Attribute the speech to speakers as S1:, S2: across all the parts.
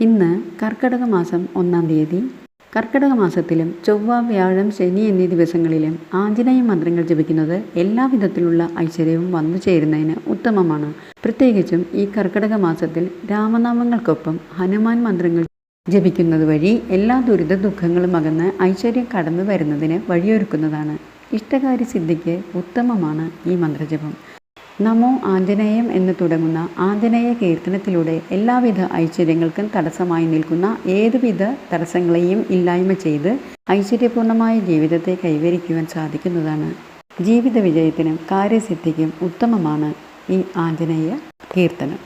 S1: ഇന്ന് കർക്കിടക മാസം ഒന്നാം തീയതി. കർക്കിടക മാസത്തിലും ചൊവ്വ വ്യാഴം ശനി എന്നീ ദിവസങ്ങളിലും ആഞ്ജനേയ മന്ത്രങ്ങൾ ജപിക്കുന്നത് എല്ലാവിധത്തിലുള്ള ഐശ്വര്യവും വന്നു ചേരുന്നതിന് ഉത്തമമാണ്. പ്രത്യേകിച്ചും ഈ കർക്കിടക മാസത്തിൽ രാമനാമങ്ങൾക്കൊപ്പം ഹനുമാൻ മന്ത്രങ്ങൾ ജപിക്കുന്നത് വഴി എല്ലാ ദുരിത ദുഃഖങ്ങളും അകന്ന് ഐശ്വര്യം കടന്നു വരുന്നതിന് വഴിയൊരുക്കുന്നതാണ്. ഇഷ്ടകാരി സിദ്ധിക്ക് ഉത്തമമാണ് ഈ മന്ത്രജപം. നമോ ആഞ്ജനേയം എന്ന് തുടങ്ങുന്ന ആഞ്ജനേയ കീർത്തനത്തിലൂടെ എല്ലാവിധ ഐശ്വര്യങ്ങൾക്കും തടസ്സമായി നിൽക്കുന്ന ഏതുവിധ തടസ്സങ്ങളെയും ഇല്ലായ്മ ചെയ്ത് ഐശ്വര്യപൂർണമായ ജീവിതത്തെ കൈവരിക്കുവാൻ സാധിക്കുന്നതാണ്. ജീവിത വിജയത്തിനും കാര്യസിദ്ധിക്കും ഉത്തമമാണ് ഈ ആഞ്ജനേയ കീർത്തനം.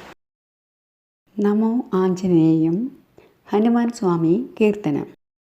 S1: നമോ ആഞ്ജനേയം ഹനുമാൻ സ്വാമി കീർത്തനം.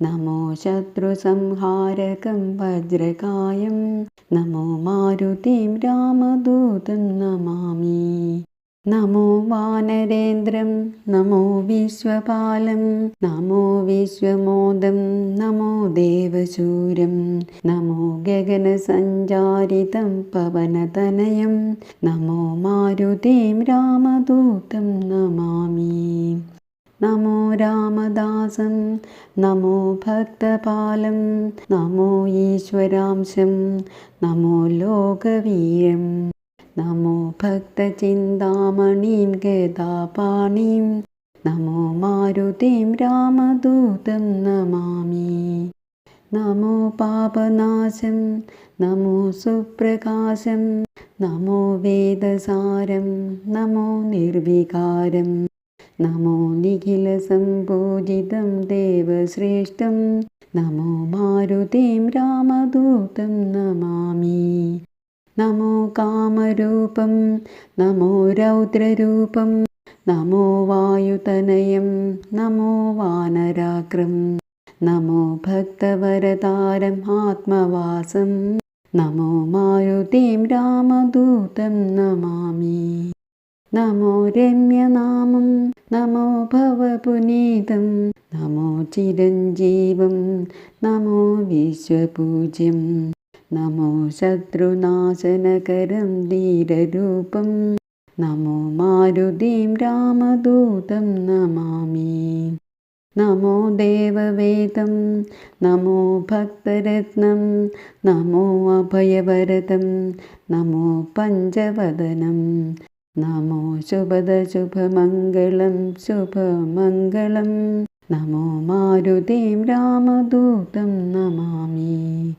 S1: നമോ ശത്രുസംഹാരകം വജ്രകായം. നമോ മാരുതിം രാമദൂതം നമാമി. നമോ വാനരേന്ദ്രം നമോ വിശ്വപാലം നമോ വിശ്വമോദം നമോ ദേവശൂരം നമോ ഗഗനസഞ്ചാരിതം പവനതനയം നമോ മാരുതിം രാമദൂതം നമാമി. നമോ രാമദാസം നമോ ഭക്തപാലം നമോ ഈശ്വരാംശം നമോ ലോകവീരം നമോ ഭക്തചിന്താമണീം ഗതാപാണീം നമോ മാരുതിം രാമദൂതം നമാമി നമോ പാപനാശം നമോ സുപ്രകാശം നമോ വേദസാരം നമോ നിർവികാരം. നമോ നിഖിലസംപൂജിതം ദേവശ്രേഷ്ഠം. നമോ മാരുതിം രാമദൂതം നമാമി. നമോ കാമരൂപം നമോ രൗദ്രരൂപം നമോ വായുതനയം നമോ വാനരാഗ്രം നമോ ഭക്തവരതാരം ആത്മവാസം നമോ മാരുതിം രാമദൂതം നമാമി. नमो रम्यनामं नमो भवपुनीतं नमो चिरञ्जीवं नमो विश्वपूज्यं नमो शत्रुनाशनकरं धीररूपं नमो मारुतिं रामदूतं नमामि। नमो देववेदं नमो भक्तरत्नं नमो अभयवरदं नमो पञ्चवदनं നമോ ശുഭദ ശുഭമംഗളം ശുഭമംഗളം. നമോ മാരുതിം രാമദൂതം നമാമി.